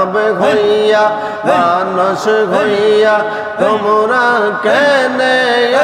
মানব হইয়া মানস হইয়া, তোমরা কেনে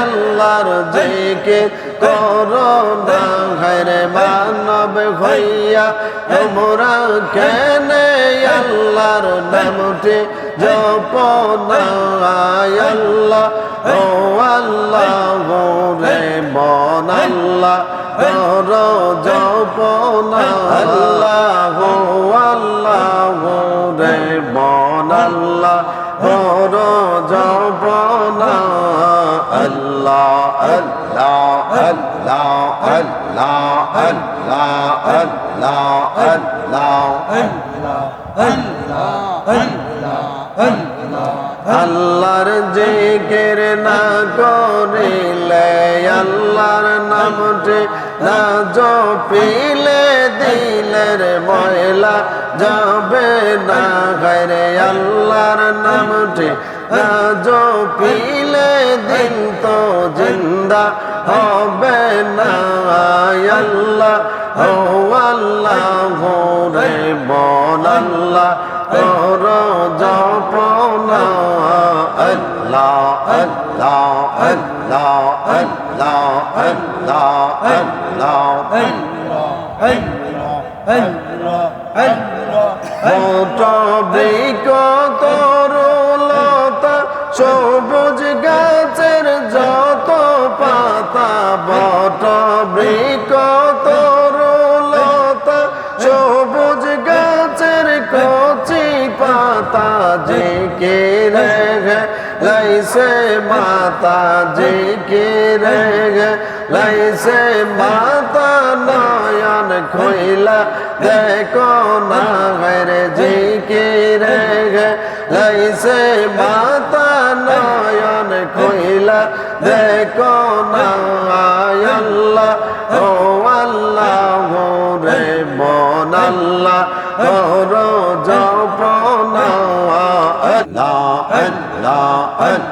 আল্লাহর জিকির করো না? ঘরে মানব হইয়া, তোমরা কেনে আল্লাহর নামটি জপ না আল্লাহ, ও আল্লাহ রে মন আল্লাহ জপ না আল্লাহ আল্লাহ আল্লাহ আল্লাহ আল্লাহ। আল্লাহ আল্লাহর জিকির না করিলে, আল্লাহর নামটি না জপিলে, দিলের ময়লা যাবে না ঘরে আল্লাহর নামটি না জপিলে, দিন তো জিন্দা হবে না আল্লাহ ও আল্লাহ রে বল আল্লাহ কর জপনা আল্লাহ আল্লাহ আল্লাহ আল্লাহ আল্লাহ আল্লাহ কত বিকত তরুলতা সবুজ গাছের লাইসে মাতা যে কে রে লাইসে মাতা নয়ন খইলা, দেখো না রে যে কে রে লাইসে মাতা নয়ন খইলা, দেখো না আল্লাহ, ও আল্লাহ রে বন আল্লাহ আল্লাহ আল্লাহ আল্লাহ আল্লাহ।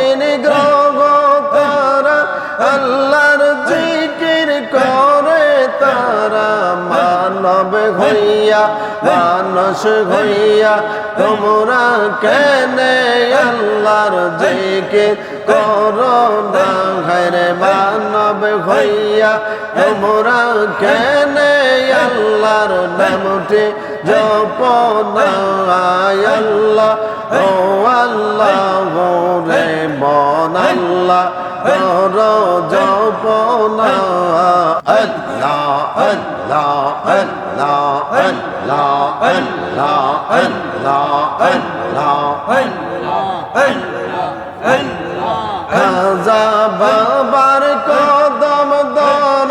হইয়া মানস হইয়া, তোমরা কেনে আল্লাহর জিকির করো না? ঘরে মানব হইয়া, তোমরা কেনে আল্লাহর নামটি জপ না আল্লাহ, ও আল্লাহ, রে মন আল্লাহ, কর জপ না আল্লাহ আল্লাহ আল্লাহ। খাজা বাবার কদম দর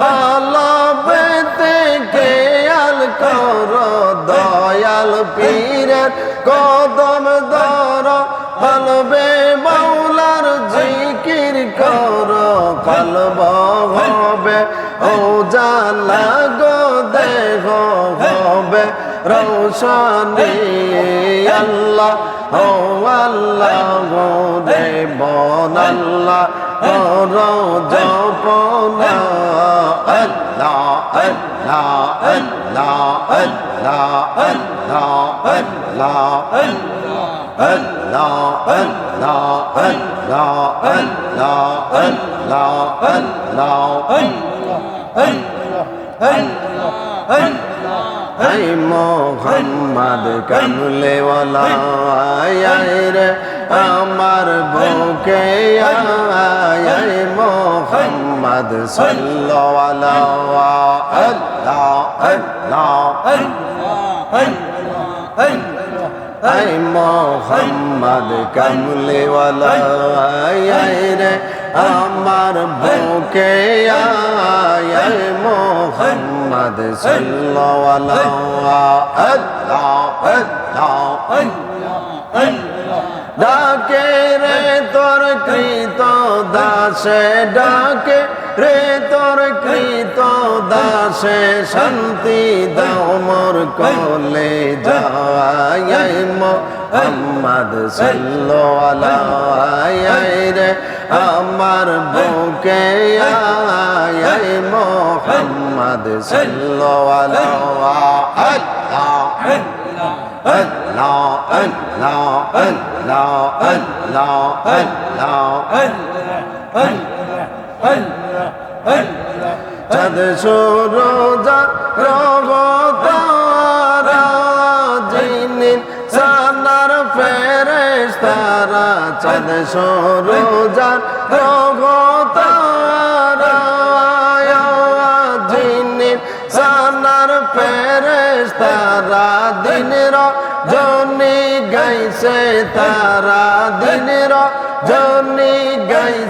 পালবেতে কেয়াল কর, দয়াল পীরের কদম দর পালবে মাওলার জিকির কর, কলব রৌশনী আল্লাহ ও আল্লাহ গো রে বন আল্লাহ ওর জপনা আল্লাহ আল্লাহ আল্লাহ আল্লাহ আল্লাহ আল্লাহ আল্লাহ আল্লাহ আল্লাহ আল্লাহ আল্লাহ আল্লাহ আল্লাহ এই মোহাম্মদ কমলেওয়ালা রে, আমার বুকে, আয় মোহাম্মদ, সাল্লাল্লাহু আল্লাহ আল্লাহ আই মোহাম্মদ কমলেওয়ালা রে, আমার বুকে আয় মোহাম্মদ, সাল্লাল্লাহু দাসে ডাকে রে তোর কৃত দাসে শান্তি দাও মোর কলে যায় মোহাম্মদ সাল্লাল্লাহু রে আমার বুকে আয় মোহাম্মদ সাল্লাল্লাহু আল্লাহ Allah, Allah, Allah, Allah, Allah. চাঁদ সুরোজা রগতারা জিনিন সানার ফেরেশ তারা চাঁদ সুরোজা রগতারা জিনিন সানার ফেরেশ তারা দিনের জনি গাইছে তারা দিনের জনি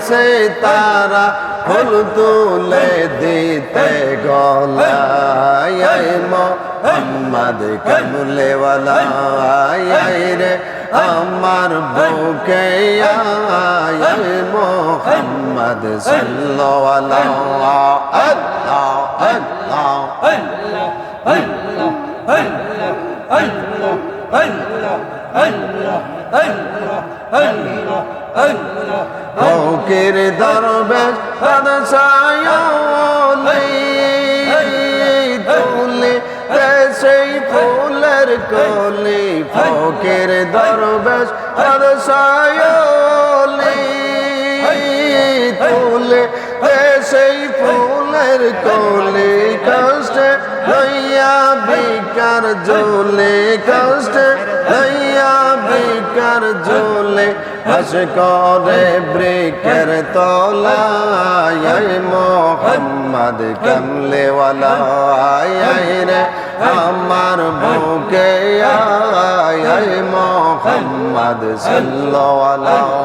গাইছে তারা ফুল তুলে দিতে গলায় মোহাম্মদ কমলেওয়ালা রে আমার বুকে আয় মোহাম্মদ সাল্লাল্লাহু আল্লাহ আল্লাহ ফকির দরবেশ সায়লি তুলে সেই ফুলের কলি। ফকির দরবেশ সায়লি তুলে সেই ফুলের কলি। কষ্টে লইয়া বিকার জোলে, কষ্টে বিকার জোলে হাস করে ব্রেকের তলায়। মোহাম্মদ কমলেওয়ালা রে আমার বুকে আয় মোহাম্মদ সাল্লাল্লাহু